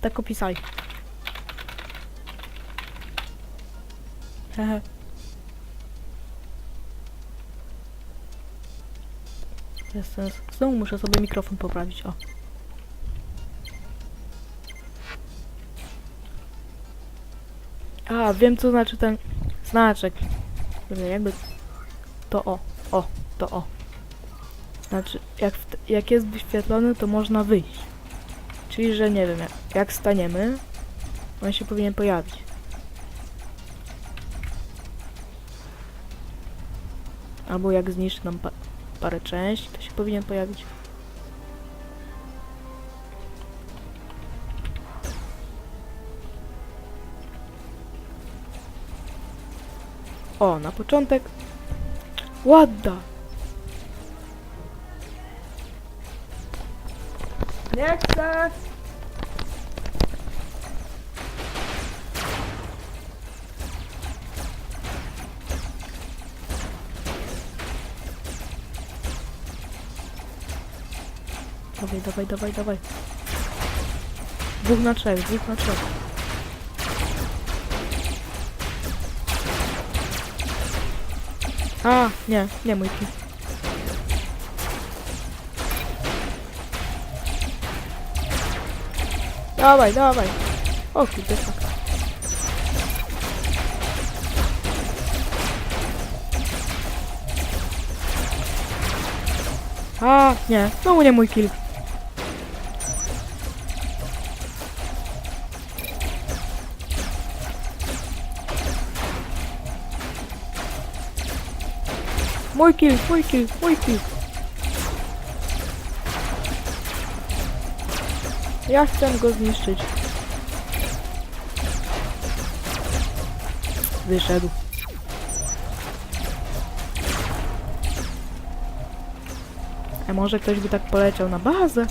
Tak opisaj. Hehe. Jest sens. Znowu muszę sobie mikrofon poprawić, o. A, wiem co znaczy ten znaczek. Jakby to o, o, to o. Znaczy, jak, jak jest wyświetlony, to można wyjść. Czyli, że nie wiem, jak, jak staniemy, on się powinien pojawić. Albo jak zniszczy nam pa parę części, to się powinien pojawić. O, na początek. Ładda. Nie chcę. Dawaj, dawaj, dawaj, dawaj. Dwóch na trzech, dwóch na trzech. A, nie, nie mój kill. Dawaj, dawaj. O kurde, fuck. A, nie, znowu nie mój kill. Mój kill, mój kill, mój kill. Ja chcę go zniszczyć. Wyszedł. A może ktoś by tak poleciał na bazę?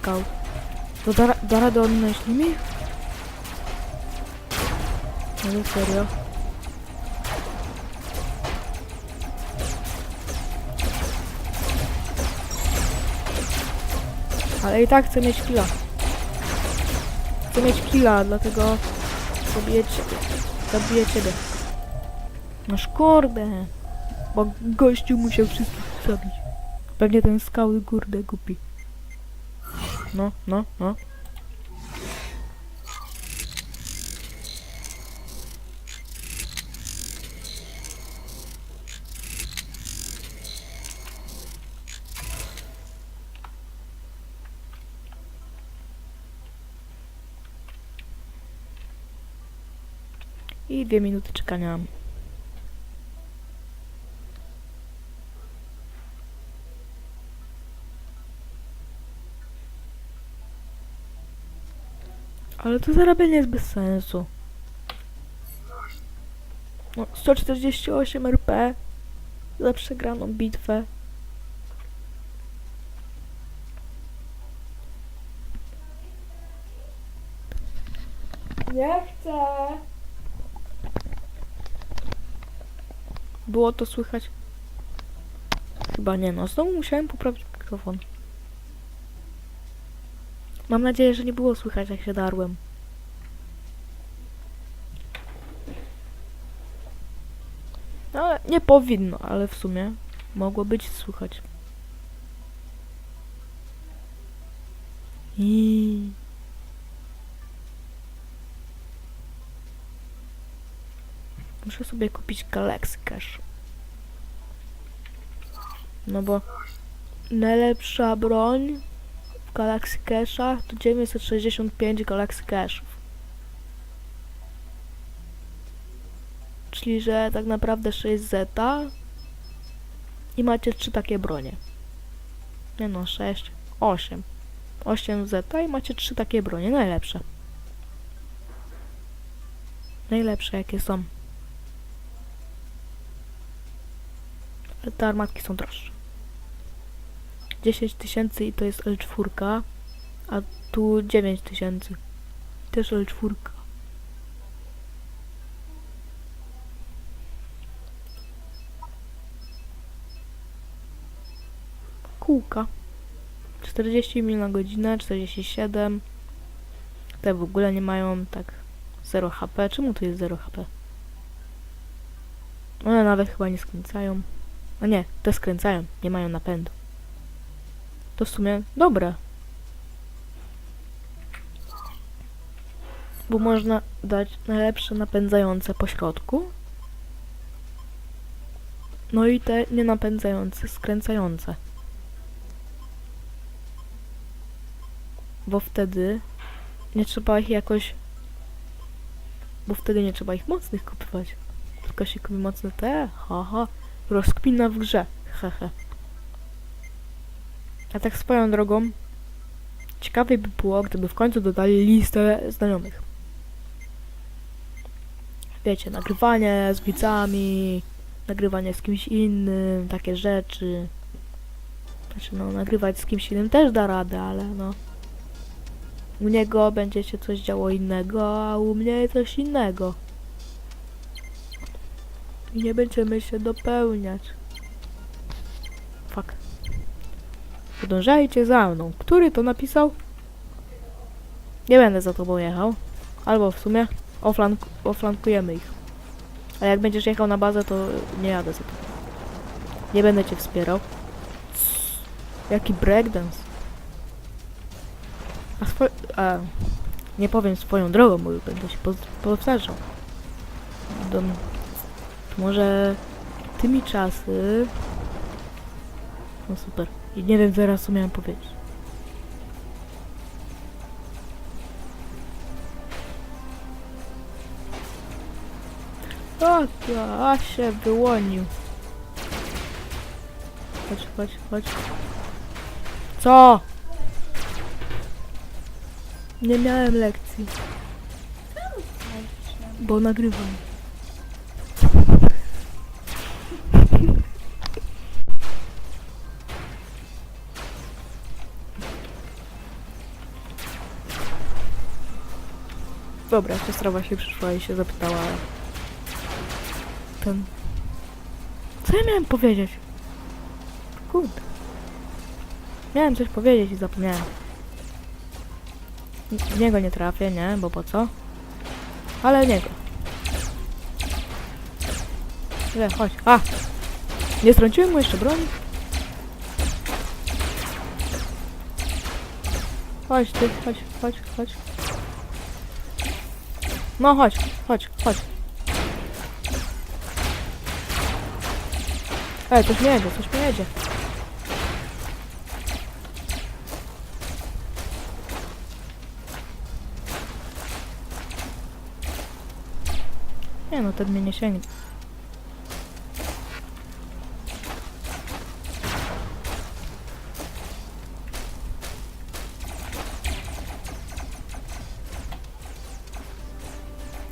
Skał. To da, da radę ominąć nimi? Ale serio? Ale i tak chcę mieć killa. Chcę mieć killa, dlatego zabiję ciebie. Zabiję ciebie. No kurde. Bo gościu musiał wszystkich zabić. Pewnie ten skały kurde kupi. No, no, no. I minuty czekania. Ale to zarabianie jest bez sensu. No, 148 RP za przegraną bitwę. Nie chcę. Było to słychać? Chyba nie, no znowu musiałem poprawić mikrofon. Mam nadzieję, że nie było słychać jak się darłem. No, nie powinno, ale w sumie mogło być słychać. I... Muszę sobie kupić Galaxy Cash. No bo najlepsza broń w Galaxy Cashach to 965 Galaxy Cashów. Czyli, że tak naprawdę 6 zeta i macie trzy takie bronie. Nie no, 6, 8. 8 zeta i macie trzy takie bronie, najlepsze. Najlepsze jakie są. że te armatki są droższe. 10 tysięcy i to jest L4, a tu 9 tysięcy. Też L4. Kółka. 40 mil na godzinę, 47. Te w ogóle nie mają tak 0 HP. Czemu tu jest 0 HP? One nawet chyba nie skręcają. A nie, te skręcają, nie mają napędu. To w sumie dobre. Bo można dać najlepsze napędzające po środku. No i te nienapędzające, skręcające. Bo wtedy nie trzeba ich jakoś... Bo wtedy nie trzeba ich mocnych kupować. Tylko się kupi mocne te, haha. Rozkmina w grze, hehe. A tak swoją drogą, ciekawiej by było, gdyby w końcu dodali listę znajomych. Wiecie, nagrywanie z widzami, nagrywanie z kimś innym, takie rzeczy. Znaczy, no, nagrywać z kimś innym też da radę, ale no. U niego będzie się coś działo innego, a u mnie coś innego. I nie będziemy się dopełniać. Fuck. Podążajcie za mną. Który to napisał? Nie będę za tobą jechał. Albo w sumie oflank oflankujemy ich. A jak będziesz jechał na bazę, to nie jadę za tobą. Nie będę cię wspierał. Jaki breakdance. A swo- a, nie powiem swoją drogą, bo będę się powtarzał. Do, może tymi czasy... No super. I nie wiem teraz co miałem powiedzieć. O, to, a się wyłonił. Chodź, chodź, chodź. Co? Nie miałem lekcji, bo nagrywam. Dobra, siostra się przyszła i się zapytała. Ten. Co ja miałem powiedzieć? Kurde. Miałem coś powiedzieć i zapomniałem. W niego nie trafię, nie? Bo po co? Ale w niego. Nie, chodź. A! Nie strąciłem mu jeszcze broni? Chodź ty, chodź, chodź, chodź. No chodź, chodź, chodź. Ej, coś mnie jedzie, coś mnie jedzie. Nie no, ten mnie nie sięgnie.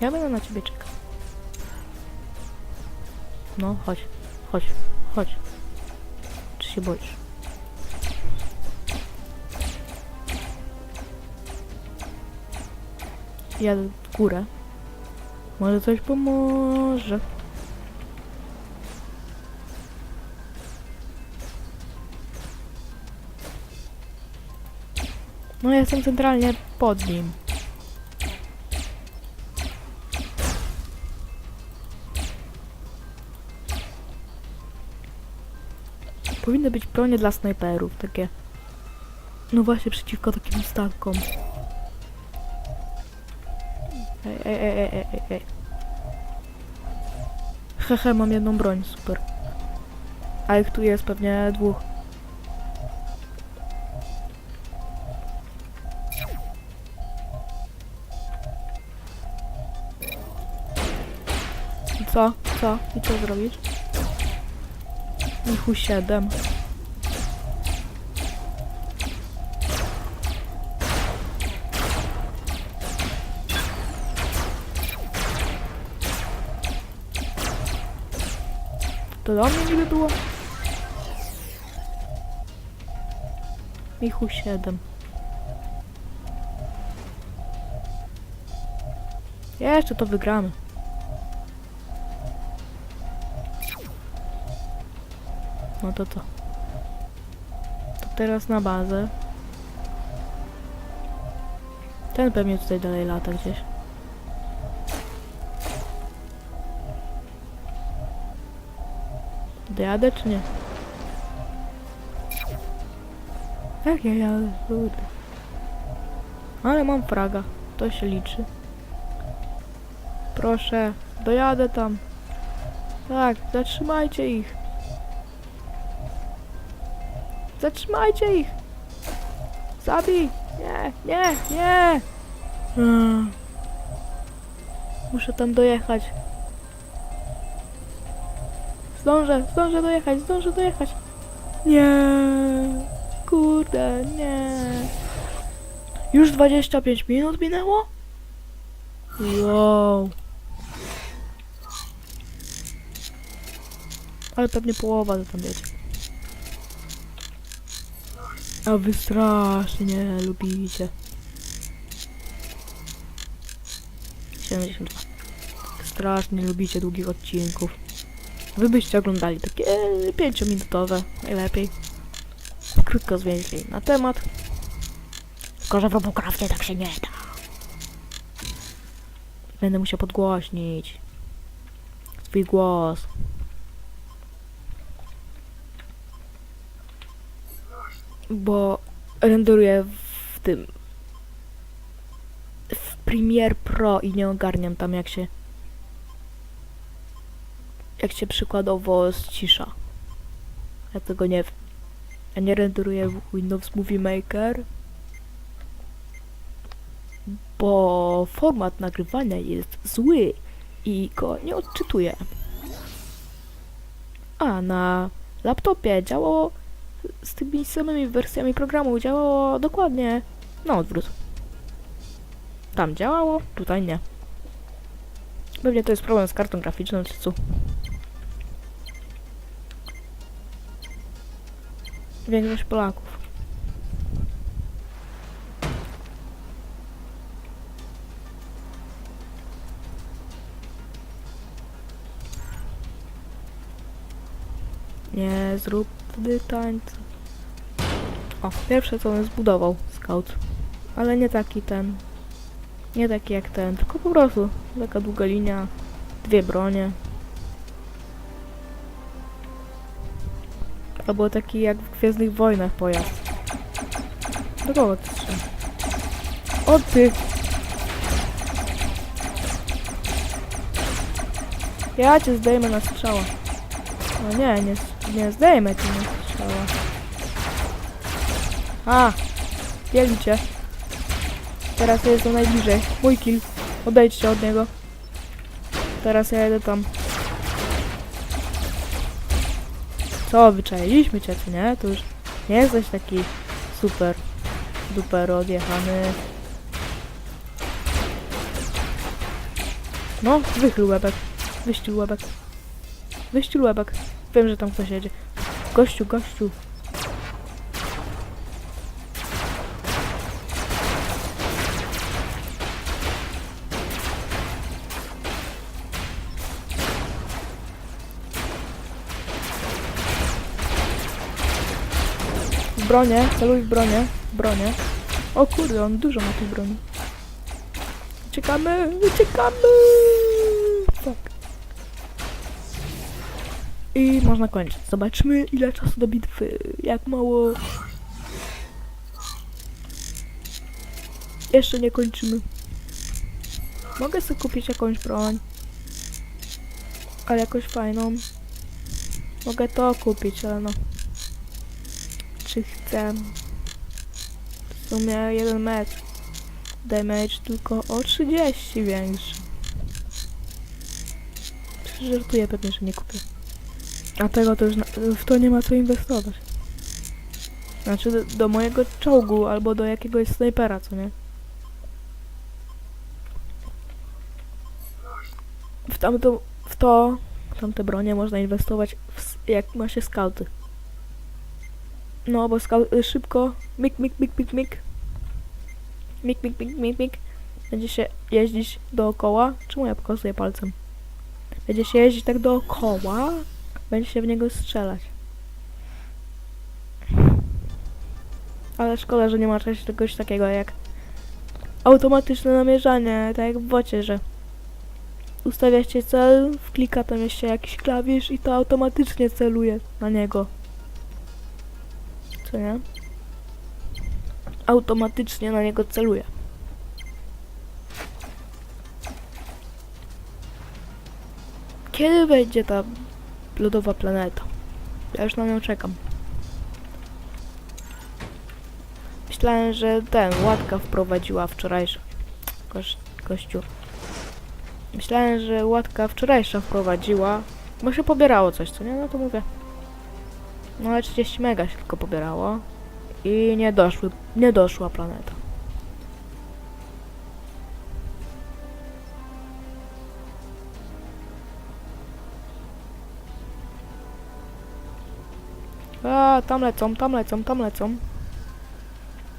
Ja będę na ciebie czekał. No, chodź, chodź, chodź. Czy się boisz? Jadę w górę. Może coś pomoże. No ja jestem centralnie pod nim. Powinny być bronie dla snajperów, takie... No właśnie, przeciwko takim statkom. Ej, ej, ej, ej, ej, ej. Hehe, mam jedną broń, super. A ich tu jest pewnie dwóch. Co? Co? I co zrobić? Ich siedem. To do mnie niby było? Michu 7. Jeszcze to wygramy. No to to. Teraz na bazę. Ten pewnie tutaj dalej lata gdzieś. Dojadę czy nie? Jak ja jadę? Kurde. Ale mam fraga. To się liczy. Proszę, dojadę tam. Tak, zatrzymajcie ich. Zatrzymajcie ich! Zabij! Nie, nie, nie! Mm. Muszę tam dojechać. Zdążę, zdążę dojechać, zdążę dojechać. Nie! Kurde, nie! Już 25 minut minęło? Wow! Ale pewnie połowa to tam wiecie. A wy strasznie nie lubicie. 72. Strasznie lubicie długich odcinków. Wy byście oglądali takie 5-minutowe, najlepiej. Krótko zwięźli na temat. Tylko, że w Robocraftie tak się nie da. Będę musiał podgłośnić swój głos. Bo renderuję w tym w Premiere Pro i nie ogarniam tam jak się jak się przykładowo ścisza. Ja tego nie wiem. Ja nie renderuję w Windows Movie Maker, bo format nagrywania jest zły i go nie odczytuję. A na laptopie działało z tymi samymi wersjami programu działało dokładnie na odwrót. Tam działało, tutaj nie. Pewnie to jest problem z kartą graficzną czy co. Większość Polaków. Nie zrób wtedy tańca. O, pierwsze co on zbudował, scout. Ale nie taki ten. Nie taki jak ten, tylko po prostu taka długa linia, dwie bronie. Albo taki jak w Gwiezdnych Wojnach pojazd. Do kogo ty strzela? O ty! Ja cię zdejmę na strzała. No nie, nie, nie zdejmę cię. A! Pieli cię. Teraz ja jestem najbliżej. Mój kill. Odejdźcie od niego. Teraz ja jedę tam. Co, wyczailiśmy cię, czy nie? To już nie jesteś taki super, duper odjechany. No, wychyl łebek. Wyścil łebek. Wyścil łebek. Wiem, że tam ktoś jedzie. Gościu, gościu. Bronię, celuj w bronię, bronię. O kurde, on dużo ma tej broni. Uciekamy, uciekamy! Fuck. I można kończyć. Zobaczmy ile czasu do bitwy. Jak mało. Jeszcze nie kończymy. Mogę sobie kupić jakąś broń. Ale jakąś fajną. Mogę to kupić, ale no. Chcę? W sumie jeden mecz. Damage tylko o 30 większy. Żartuję pewnie, że nie kupię. A tego to już na, w to nie ma co inwestować. Znaczy do, do mojego czołgu albo do jakiegoś snajpera, co nie? W tamto, w to, w tamte bronie można inwestować w, jak ma się skauty. No, bo skał y, szybko, mik, mik, mik, mik, mik. Mik, mik, mik, mik, mik. Będzie się jeździć dookoła. Czemu ja pokazuję palcem? Będzie się jeździć tak dookoła. Będzie się w niego strzelać. Ale szkoda, że nie ma czegoś, takiego jak automatyczne namierzanie, tak jak w bocie, że ustawiacie cel, wklika tam jeszcze jakiś klawisz i to automatycznie celuje na niego. Co nie? Automatycznie na niego celuje. Kiedy będzie ta lodowa planeta? Ja już na nią czekam. Myślałem, że ten, łatka wprowadziła wczorajsza. Koś, kościół. Myślałem, że łatka wczorajsza wprowadziła, bo się pobierało coś, co nie? No to mówię. No ale 30 mega się tylko pobierało. I nie doszły, nie doszła planeta. A, tam lecą, tam lecą, tam lecą.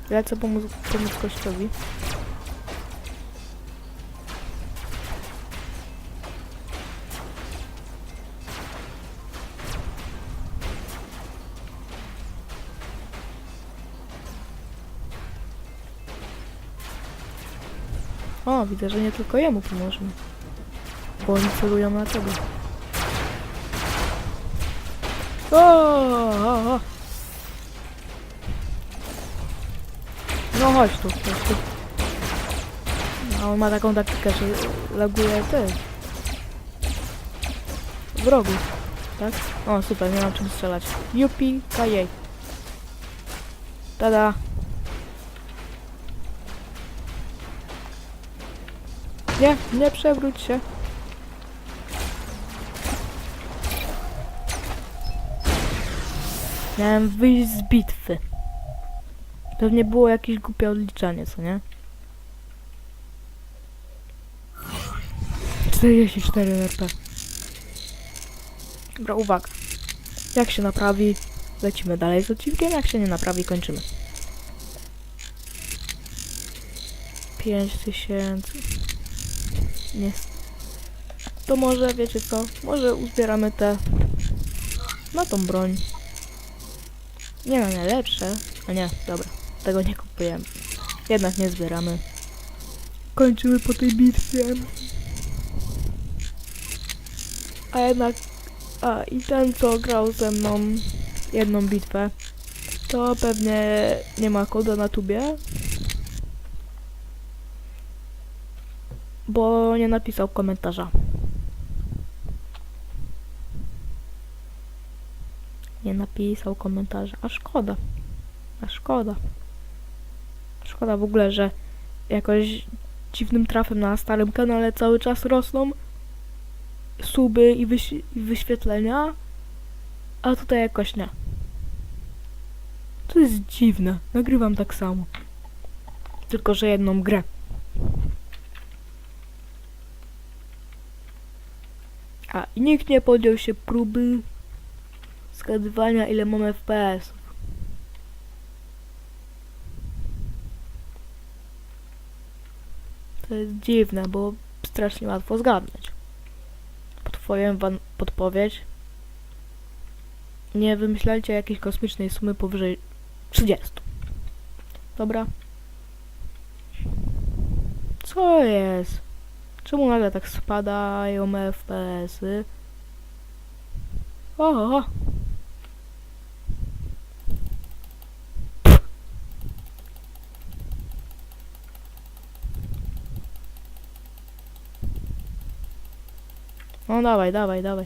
Lecę pomóc, pomóc kościowi. O, widzę, że nie tylko jemu pomożemy. Bo oni celują na tego. O, o, o. No chodź tu, chodź tu. A on ma taką taktykę, że laguje ty. Wrogów, tak? O, super, nie mam czym strzelać. Yupi, kajej. Tada. Nie, nie przewróć się. Miałem wyjść z bitwy. Pewnie było jakieś głupie odliczanie, co nie? 44 RP. Dobra, uwaga. Jak się naprawi, lecimy dalej z odcinkiem, jak się nie naprawi, kończymy. 5000. Nie. To może, wiecie co, może uzbieramy te na tą broń. Nie na najlepsze. A nie, dobra. Tego nie kupujemy. Jednak nie zbieramy. Kończymy po tej bitwie. A jednak... A i ten co grał ze mną jedną bitwę, to pewnie nie ma koda na tubie. Bo nie napisał komentarza. Nie napisał komentarza, a szkoda. A szkoda. Szkoda w ogóle, że jakoś dziwnym trafem na starym kanale cały czas rosną suby i, wyś i wyświetlenia, a tutaj jakoś nie. To jest dziwne. Nagrywam tak samo. Tylko, że jedną grę. A nikt nie podjął się próby zgadywania ile mam FPS. To jest dziwne, bo strasznie łatwo zgadnąć. Podpowiem wam podpowiedź. Nie wymyślajcie jakiejś kosmicznej sumy powyżej 30. Dobra? Co jest? Czemu nagle tak spadają FPS-y? O! No dawaj, dawaj, dawaj.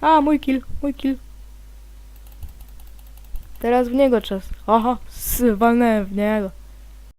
A, mój kill, mój kill. Teraz w niego czas. Oho, s- walnąłem w niego.